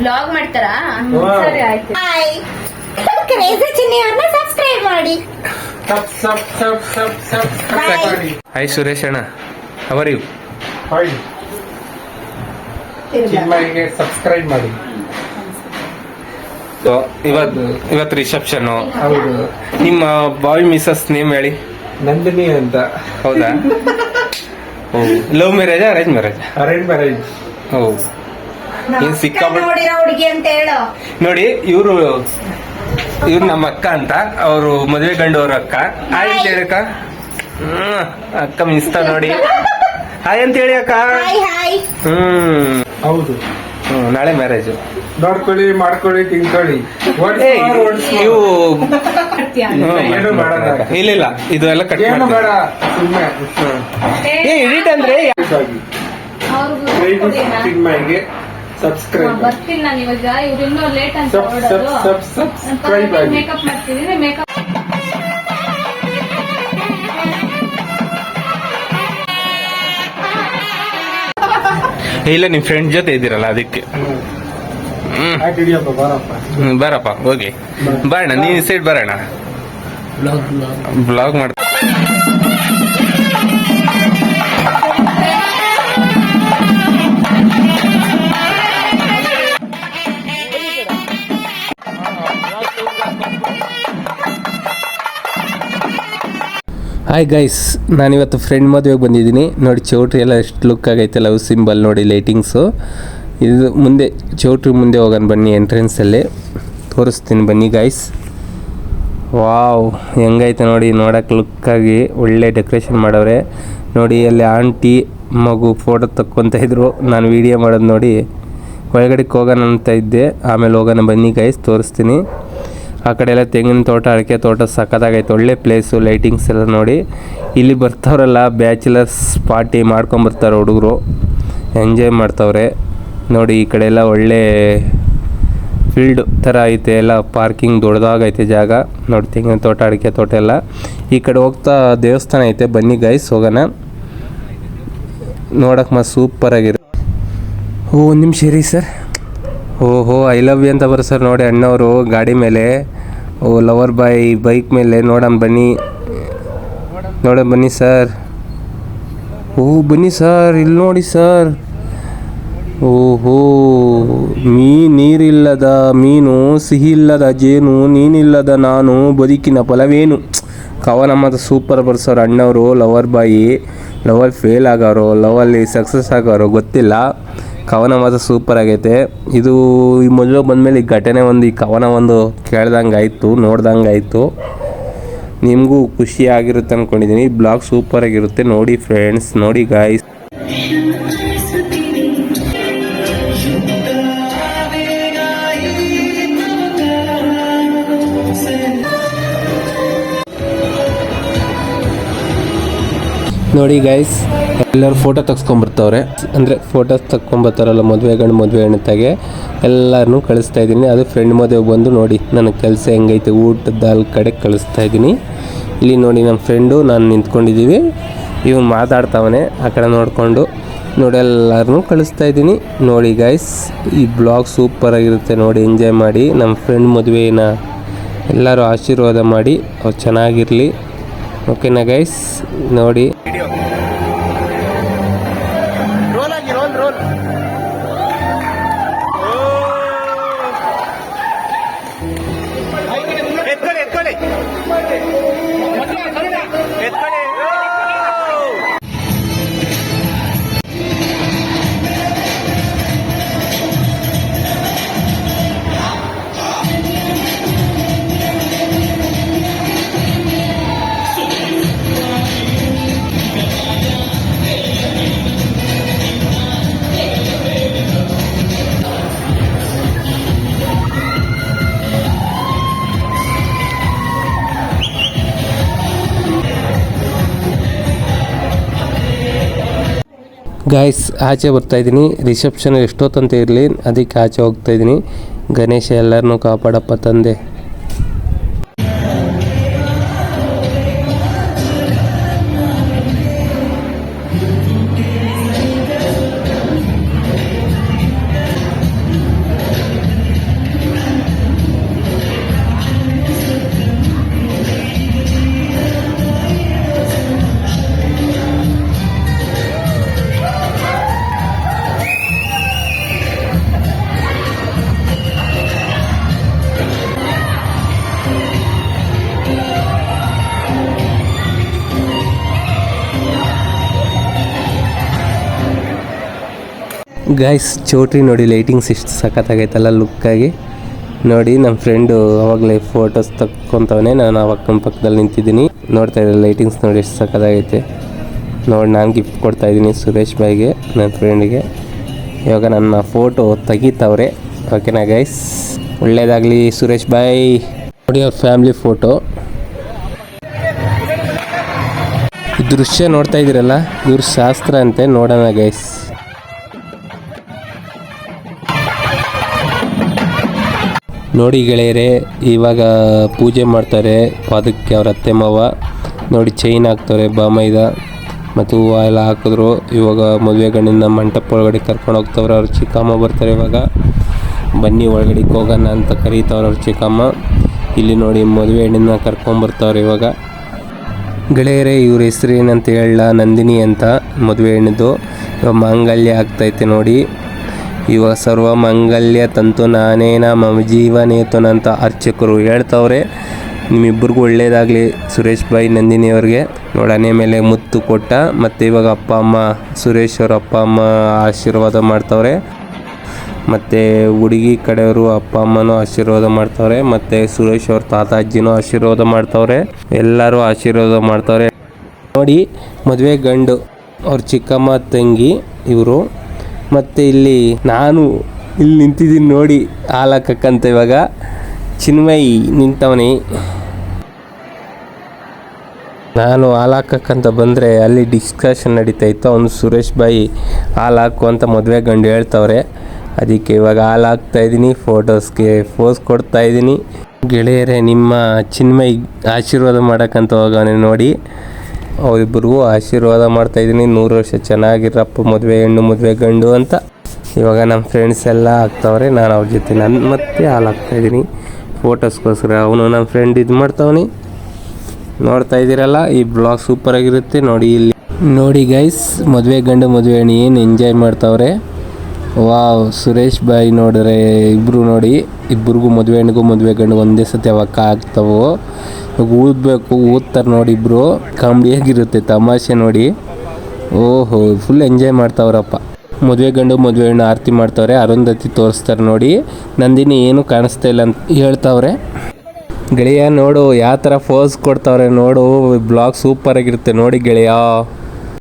Vlog ಮಾಡ್ತಾರಾ? ಸರಿ ಆಯ್ತು. ಹಾಯ್ ಕ್ರೇಜಿ ಚಿನ್ನಿ ಅವ್ರನ್ನ ಸಬ್ಸ್ಕ್ರೈಬ್ ಮಾಡಿ. Sub sub sub sub sub hi Suresh ಅಣ್ಣ. ಅವರ್ ಯು ಚಿನ್ಮಯಿಗೆ ಸಬ್ಸ್ಕ್ರೈಬ್ ಮಾಡಿ. ಇವತ್ತು ಇವತ್ತು ರಿಸೆಪ್ಷನ್ ಹೌದು. ನಿಮ್ಮ ಬಾಯ್ ಮಿಸಸ್ ನೇಮ್ ಹೇಳಿ. ನಂದಿನಿ ಅಂತ. ಹೌದಾ? Love marriage arrange marriage arrange marriage ಓ ಏನ್ ಸಿಕ್ಕ ಹುಡುಗಿ ಅಂತ ಹೇಳು. ನೋಡಿ ಇವರು ಇವ್ರು ನಮ್ಮ ಅಕ್ಕ ಅಂತ ಅವರು ಮದುವೆ ಗಂಡು ಅವ್ರ ಅಕ್ಕ. ಹಾಯ್ ಅಂತ ಹೇಳಕ್ಕ ಅಕ್ಕ. ಹ್ಮ್ ಅಕ್ಕ ಮಿಸ್ತಾ ನೋಡಿ. ಹಾಯ್ ಅಂತ ಹೇಳಿ ಅಕ್ಕ. ಹಾಯ್ ಹಾಯ್ ಹ್ಮ್. ಹೌದು. ಹ್ಮ್ ನಾಳೆ ಮ್ಯಾರೇಜ್ ನೋಡ್ಕೊಳ್ಳಿ ಮಾಡ್ಕೊಳ್ಳಿ ತಿನ್ಕೊಳ್ಳಿ. ಏನು ಇಲ್ಲ ಇಲ್ಲ ಇದು ಎಲ್ಲ ಕಟ್ ಏನು ಬೇಡ ಸುಮ್ಮನೆ ಏ ಎಡಿಟ್ ಅಂದ್ರೆ ಚಿನ್ಮಯಿಗೆ ಸಬ್ಸ್ಕ್ರೈಬ್ ಬರ್ತೀನಿ ನಾನು ಇವಾಗ. ಇವ್ರು ಇನ್ನೂ ಲೇಟ್ ಅಂತ sub sub sub subscribe makeup ಮಾಡ್ತಿದ್ದೀನಿ ಮೇಕಪ್ ಇಲ್ಲ ನಿಮ್ ಫ್ರೆಂಡ್ ಜೊತೆ ಇದ್ದೀರಲ್ಲ ಅದಕ್ಕೆ. ಬಾರಪ್ಪ. ಹ್ಮ್, ಬರಪ್ಪ ಹೋಗಿ. ಬರೋಣ ನೀನ್ ಸೈಡ್ ಬರೋಣ. ಬ್ಲಾಗ್ ಮಾಡ್ ಹಾಯ್ ಗೈಸ್ ನಾನಿವತ್ತು ಫ್ರೆಂಡ್ ಮದುವೆಗೆ ಬಂದಿದ್ದೀನಿ. ನೋಡಿ ಚೌಟ್ರಿ ಎಲ್ಲ ಎಷ್ಟು ಲುಕ್ ಆಗೈತೆ ಲವ್ ಸಿಂಬಲ್ ನೋಡಿ ಲೈಟಿಂಗ್ಸು ಇದು ಮುಂದೆ, ಚೌಟ್ರಿ ಮುಂದೆ ಹೋಗೋಣ ಬನ್ನಿ ಎಂಟ್ರೆನ್ಸಲ್ಲಿ ತೋರಿಸ್ತೀನಿ ಬನ್ನಿ ಗೈಸ್ ವಾವ್ ಹೆಂಗೈತೆ ನೋಡಿ, ನೋಡೋಕೆ ಲುಕ್ಕಾಗಿ ಒಳ್ಳೆ ಡೆಕೋರೇಷನ್ ಮಾಡವ್ರೆ. ನೋಡಿ, ಅಲ್ಲಿ ಆಂಟಿ ಮಗು ಫೋಟೋ ತಕ್ಕೊತ ಇದ್ರು. ನಾನು ವೀಡಿಯೋ ಮಾಡೋದು ನೋಡಿ. ಒಳಗಡೆಗೆ ಹೋಗೋಣ ಅಂತ ಇದ್ದೆ. ಆಮೇಲೆ ಹೋಗೋಣ ಬನ್ನಿ ಗೈಸ್ ತೋರಿಸ್ತೀನಿ. ಆ ಕಡೆ ಎಲ್ಲ ತೆಂಗಿನ ತೋಟ, ಅಡಿಕೆ ತೋಟ ಸಖತ್ತಾಗೈತೆ ಒಳ್ಳೆ ಪ್ಲೇಸು ಲೈಟಿಂಗ್ಸ್ ಎಲ್ಲ ನೋಡಿ. ಇಲ್ಲಿ ಬರ್ತಾವ್ರಲ್ಲ ಬ್ಯಾಚುಲರ್ಸ್ ಪಾರ್ಟಿ ಮಾಡ್ಕೊಂಬರ್ತಾರೆ ಹುಡುಗರು. ಎಂಜಾಯ್ ಮಾಡ್ತಾವ್ರೆ. ನೋಡಿ, ಈ ಕಡೆ ಎಲ್ಲ ಒಳ್ಳೆ ಫೀಲ್ಡ್ ಥರ ಐತೆ. ಎಲ್ಲ ಪಾರ್ಕಿಂಗ್ ದೊಡ್ಡದಾಗೈತೆ ಜಾಗ. ನೋಡಿ, ತೆಂಗಿನ ತೋಟ, ಅಡಿಕೆ ತೋಟ ಎಲ್ಲ. ಈ ಕಡೆ ಹೋಗ್ತಾ ದೇವಸ್ಥಾನ ಐತೆ. ಬನ್ನಿ ಗೈಸ್ ಹೋಗೋಣ. ನೋಡಕ್ಕೆ ಸೂಪರ್ ಆಗಿರೋ ಓ, ಒಂದು ನಿಮಿಷ ಇರಿ ಸರ್. ಓಹೋ ಐ ಲವ್ ಯು ಅಂತ ಬರೋ ಸರ್ ನೋಡಿ ಅಣ್ಣವರು ಗಾಡಿ ಮೇಲೆ. ಓ ಲವರ್ ಬಾಯ್ ಬೈಕ್ ಮೇಲೆ. ನೋಡೋಣ ಬನ್ನಿ. ನೋಡೋಣ ಬನ್ನಿ ಸರ್. ಓ, ಬನ್ನಿ ಸರ್, ಇಲ್ಲಿ ನೋಡಿ ಸರ್. ಓಹೋ ಮೀ ನೀರಿಲ್ಲದ ಮೀನು ಸಿಹಿ ಇಲ್ಲದ ಜೇನು, ನೀನಿಲ್ಲದ ನಾನು, ಬದುಕಿನ ಫಲವೇನು. ಕವನ ನಮ್ಮದು ಸೂಪರ್ ಬರ್ಸೋರು ಅಣ್ಣವರು ಲವರ್ ಬಾಯಿ ಲವಲ್ ಫೇಲ್ ಆಗೋರು ಲವಲ್ಲಿ ಸಕ್ಸಸ್ ಆಗೋರು ಗೊತ್ತಿಲ್ಲ. ಕವನ ಮಾತ್ರ ಸೂಪರ್ ಆಗೈತೆ. ಇದು ಈ ಮೊದಲು ಬಂದಮೇಲೆ ಈ ಘಟನೆ ಒಂದು, ಈ ಕವನ ಒಂದು ಕೇಳ್ದಂಗೆ ಆಯಿತು, ನೋಡ್ದಂಗೆ ಆಯಿತು. ನಿಮಗೂ ಖುಷಿ ಆಗಿರುತ್ತೆ ಅಂದ್ಕೊಂಡಿದ್ದೀನಿ ಬ್ಲಾಗ್ ಸೂಪರ್ ಆಗಿರುತ್ತೆ. ನೋಡಿ ಫ್ರೆಂಡ್ಸ್ ನೋಡಿ ಗಾಯ್ಸ್ ನೋಡಿ ಗೈಸ್ ಎಲ್ಲರೂ ಫೋಟೋ ತೆಗ್ಸ್ಕೊಂಬರ್ತಾವ್ರೆ ಅಂದರೆ ಫೋಟೋಸ್ ತಗೊಂಬರ್ತಾರಲ್ಲ ಮದುವೆ ಗಂಡು, ಮದುವೆ ಹೆಣ್ತಾಗೆ ಎಲ್ಲರನ್ನೂ ಕಳಿಸ್ತಾ ಇದ್ದೀನಿ. ಅದು ಫ್ರೆಂಡ್ ಮದುವೆ ಬಂದು ನೋಡಿ, ನನ್ನ ಕೆಲಸ ಹೆಂಗೈತೆ, ಊಟದ ಅಲ್ಲಿ ಕಡೆ ಕಳಿಸ್ತಾ ಇದ್ದೀನಿ. ಇಲ್ಲಿ ನೋಡಿ ನಮ್ಮ ಫ್ರೆಂಡು ನಾನು ನಿಂತ್ಕೊಂಡಿದ್ದೀವಿ ಇವನು ಮಾತಾಡ್ತಾವನೆ, ಆ ಕಡೆ ನೋಡಿಕೊಂಡು. ನೋಡಿ ಎಲ್ಲರನ್ನೂ ಕಳಿಸ್ತಾ ಇದ್ದೀನಿ. ನೋಡಿ ಗೈಸ್ ಈ ಬ್ಲಾಗ್ ಸೂಪರ್ ಆಗಿರುತ್ತೆ ನೋಡಿ ಎಂಜಾಯ್ ಮಾಡಿ. ನಮ್ಮ ಫ್ರೆಂಡ್ ಮದುವೆನ ಎಲ್ಲರೂ ಆಶೀರ್ವಾದ ಮಾಡಿ, ಅವ್ರು ಚೆನ್ನಾಗಿರಲಿ. ಓಕೆನಾ ಗೈಸ್ ನೋಡಿ. ಗಾಯ್ಸ್ ಆಚೆ ಬರ್ತಾಯಿದ್ದೀನಿ ರಿಸೆಪ್ಷನ್ ಎಷ್ಟೊತ್ತಂತ ಇರಲಿ. ಅದಕ್ಕೆ ಆಚೆ ಹೋಗ್ತಾ ಇದ್ದೀನಿ. ಗಣೇಶ ಎಲ್ಲರನ್ನೂ ಕಾಪಾಡಪ್ಪ ತಂದೆ. ಗಾಯ್ಸ್ ಚೋಟ್ರಿ ನೋಡಿ ಲೈಟಿಂಗ್ಸ್ ಇಷ್ಟು ಸಖತ್ತಾಗೈತಲ್ಲ ಲುಕ್ಕಾಗಿ ನೋಡಿ ನಮ್ಮ ಫ್ರೆಂಡು ಅವಾಗಲೇ ಫೋಟೋಸ್ ತಕ್ಕೊಂತವನೇ, ನಾನು ಅವಾಗ ಪಕ್ಕದಲ್ಲಿ ನಿಂತಿದ್ದೀನಿ. ನೋಡ್ತಾ ಇದ್ದೆ ಲೈಟಿಂಗ್ಸ್ ನೋಡಿ ಎಷ್ಟು ಸಖತ್ತಾಗೈತೆ. ನೋಡಿ, ನಾನು ಗಿಫ್ಟ್ ಕೊಡ್ತಾ ಇದ್ದೀನಿ ಸುರೇಶ್ ಬಾಯ್ಗೆ ನನ್ನ ಫ್ರೆಂಡಿಗೆ ಇವಾಗ ನನ್ನ ಫೋಟೋ ತೆಗಿತವ್ರೆ. ಓಕೆನಾ ಗೈಸ್ ಒಳ್ಳೇದಾಗಲಿ, ಸುರೇಶ್ ಬಾಯ್. ನೋಡಿ, ಅವ್ರ ಫ್ಯಾಮ್ಲಿ ಫೋಟೋ ದೃಶ್ಯ ನೋಡ್ತಾ ಇದ್ದೀರಲ್ಲ, ಇವ್ರ ಶಾಸ್ತ್ರ ಅಂತೆ, ನೋಡೋಣ ಗೈಸ್ ನೋಡಿ ಗೆಳೆಯರೆ, ಇವಾಗ ಪೂಜೆ ಮಾಡ್ತಾರೆ, ಪಾದಕ್ಕೆ ಅವ್ರ ಅತ್ತೆ ಮಾವ. ನೋಡಿ ಚೈನ್ ಹಾಕ್ತಾರೆ, ಬಾಮೈದ. ಮತ್ತು ಹೂವು ಎಲ್ಲ ಹಾಕಿದ್ರು. ಇವಾಗ ಮದುವೆ ಗಂಡಿನ ಮಂಟಪ ಒಳಗಡೆ ಕರ್ಕೊಂಡು ಹೋಗ್ತವ್ರೆ ಅವ್ರ. ಚಿಕ್ಕಮ್ಮ ಬರ್ತಾರೆ ಇವಾಗ. ಬನ್ನಿ ಒಳಗಡೆ ಹೋಗೋಣ ಅಂತ ಕರೀತವ್ರೆ ಅವ್ರ ಚಿಕ್ಕಮ್ಮ. ಇಲ್ಲಿ ನೋಡಿ ಮದುವೆ ಹೆಣ್ಣಿನ ಕರ್ಕೊಂಬರ್ತಾವ್ರೆ ಇವಾಗ. ಗೆಳೆಯರೇ, ಇವ್ರ ಹೆಸರು ಏನಂತ ಹೇಳಲ್ಲ ನಂದಿನಿ ಅಂತ ಮದುವೆ ಹೆಣ್ಣಿದು ಇವಾಗ ಮಾಂಗಲ್ಯ ಆಗ್ತೈತೆ ನೋಡಿ. ಇವಾಗ ಸರ್ವ ಮಂಗಲ್ಯ ತಂತು ನಾನೇನ ಮಮ ಜೀವನೇತನ ಅಂತ ಅರ್ಚಕರು ಹೇಳ್ತವ್ರೆ. ನಿಮ್ಮಿಬ್ಬರಿಗೂ ಒಳ್ಳೇದಾಗಲಿ ಸುರೇಶ್ ಬಾಯಿ ನಂದಿನಿ ಅವ್ರಿಗೆ ನೋಡನೆ ಮೇಲೆ ಮುತ್ತು ಕೊಟ್ಟ, ಮತ್ತು ಇವಾಗ ಅಪ್ಪ, ಅಮ್ಮ, ಸುರೇಶ್ ಅವ್ರ ಅಪ್ಪ, ಅಮ್ಮ ಆಶೀರ್ವಾದ ಮಾಡ್ತವ್ರೆ. ಮತ್ತು ಹುಡುಗಿ ಕಡೆಯವರು ಅಪ್ಪ, ಅಮ್ಮನೂ ಆಶೀರ್ವಾದ ಮಾಡ್ತವ್ರೆ. ಮತ್ತು ಸುರೇಶ್ ಅವ್ರ ತಾತ, ಅಜ್ಜಿನೂ ಆಶೀರ್ವಾದ ಮಾಡ್ತವ್ರೆ. ಎಲ್ಲರೂ ಆಶೀರ್ವಾದ ಮಾಡ್ತವ್ರೆ. ನೋಡಿ, ಮದುವೆ ಗಂಡು, ಅವ್ರ ಚಿಕ್ಕಮ್ಮ ತಂಗಿ ಇವರು. ಮತ್ತು ಇಲ್ಲಿ ನಾನು ಇಲ್ಲಿ ನಿಂತಿದ್ದೀನಿ ನೋಡಿ ಹಾಲು ಹಾಕಕ್ಕಂತ ಇವಾಗ. ಚಿನ್ಮಯಿ ನಿಂತವನಿ. ನಾನು ಹಾಲು ಹಾಕಕ್ಕಂತ ಬಂದರೆ ಅಲ್ಲಿ ಡಿಸ್ಕಷನ್ ನಡೀತಾ ಇತ್ತು. ಅವನು ಸುರೇಶ್ ಬಾಯಿ ಹಾಲಾಕು ಅಂತ ಮದುವೆ ಗಂಡು ಹೇಳ್ತವ್ರೆ. ಅದಕ್ಕೆ ಇವಾಗ ಹಾಲಾಕ್ತಾ ಇದ್ದೀನಿ ಫೋಟೋಸ್ಗೆ ಫೋಸ್ ಕೊಡ್ತಾ ಇದ್ದೀನಿ. ಗೆಳೆಯರೇ, ನಿಮ್ಮ ಚಿನ್ಮಯ್ ಆಶೀರ್ವಾದ ಮಾಡೋಕ್ಕಂತ ಹೋಗೋಣ ನೋಡಿ. ಅವರಿಬ್ಬರಿಗೂ ಆಶೀರ್ವಾದ ಮಾಡ್ತಾ ಇದ್ದೀನಿ. ನೂರು ವರ್ಷ ಚೆನ್ನಾಗಿರಪ್ಪ, ಮದುವೆ ಹೆಣ್ಣು, ಮದುವೆ ಗಂಡು ಅಂತ. ಇವಾಗ ನಮ್ಮ ಫ್ರೆಂಡ್ಸ್ ಎಲ್ಲ ಆಗ್ತಾವ್ರೆ, ನಾನು ಅವ್ರ ಜೊತೆ ನಾನು ಮತ್ತೆ ಹಾಲು ಹಾಕ್ತಾಯಿದ್ದೀನಿ ಫೋಟೋಸ್ಗೋಸ್ಕರ ಅವನು ನಮ್ಮ ಫ್ರೆಂಡ್ ಇದು ಮಾಡ್ತಾವನಿ. ನೋಡ್ತಾ ಇದ್ದೀರಲ್ಲ, ಈ ಬ್ಲಾಗ್ ಸೂಪರ್ ಆಗಿರುತ್ತೆ. ನೋಡಿ ಇಲ್ಲಿ. ನೋಡಿ ಗೈಸ್ ಮದುವೆ ಗಂಡು, ಮದುವೆ ಹೆಣ್ಣು ಏನು ಎಂಜಾಯ್ ಮಾಡ್ತಾವ್ರೆ. ವಾವ್ ಸುರೇಶ್ ಬಾಯಿ ನೋಡಿದ್ರೆ ಇಬ್ಬರು ನೋಡಿ. ಇಬ್ಬರಿಗೂ ಮದುವೆ ಹೆಣ್ಣಿಗೂ ಮದುವೆ ಗಂಡು ಒಂದೇ ಸತಿ ಅವಕ್ಕ ಆಗ್ತಾವು. ಊದಬೇಕು ಊದ್ತಾರೆ ನೋಡಿ ಇಬ್ಬರು ಕಾಮಿಡಿಯಾಗಿರುತ್ತೆ ತಮಾಷೆ ನೋಡಿ. ಓಹೋ ಫುಲ್ ಎಂಜಾಯ್ ಮಾಡ್ತಾವ್ರಪ್ಪ. ಮದುವೆ ಗಂಡು, ಮದುವೆ ಹೆಣ್ಣು ಆರತಿ ಮಾಡ್ತಾವ್ರೆ, ಅರುಂಧತಿ ತೋರಿಸ್ತಾರೆ ನೋಡಿ. ನಂದಿನಿ ಏನು ಕಾಣಿಸ್ತಾ ಇಲ್ಲ ಅಂತ ಹೇಳ್ತಾವ್ರೆ. ಗೆಳೆಯ ನೋಡು ಯಾವ ಥರ ಫೋಸ್ ಕೊಡ್ತಾವ್ರೆ ನೋಡು ಬ್ಲಾಗ್ ಸೂಪರಾಗಿರುತ್ತೆ ನೋಡಿ ಗೆಳೆಯ.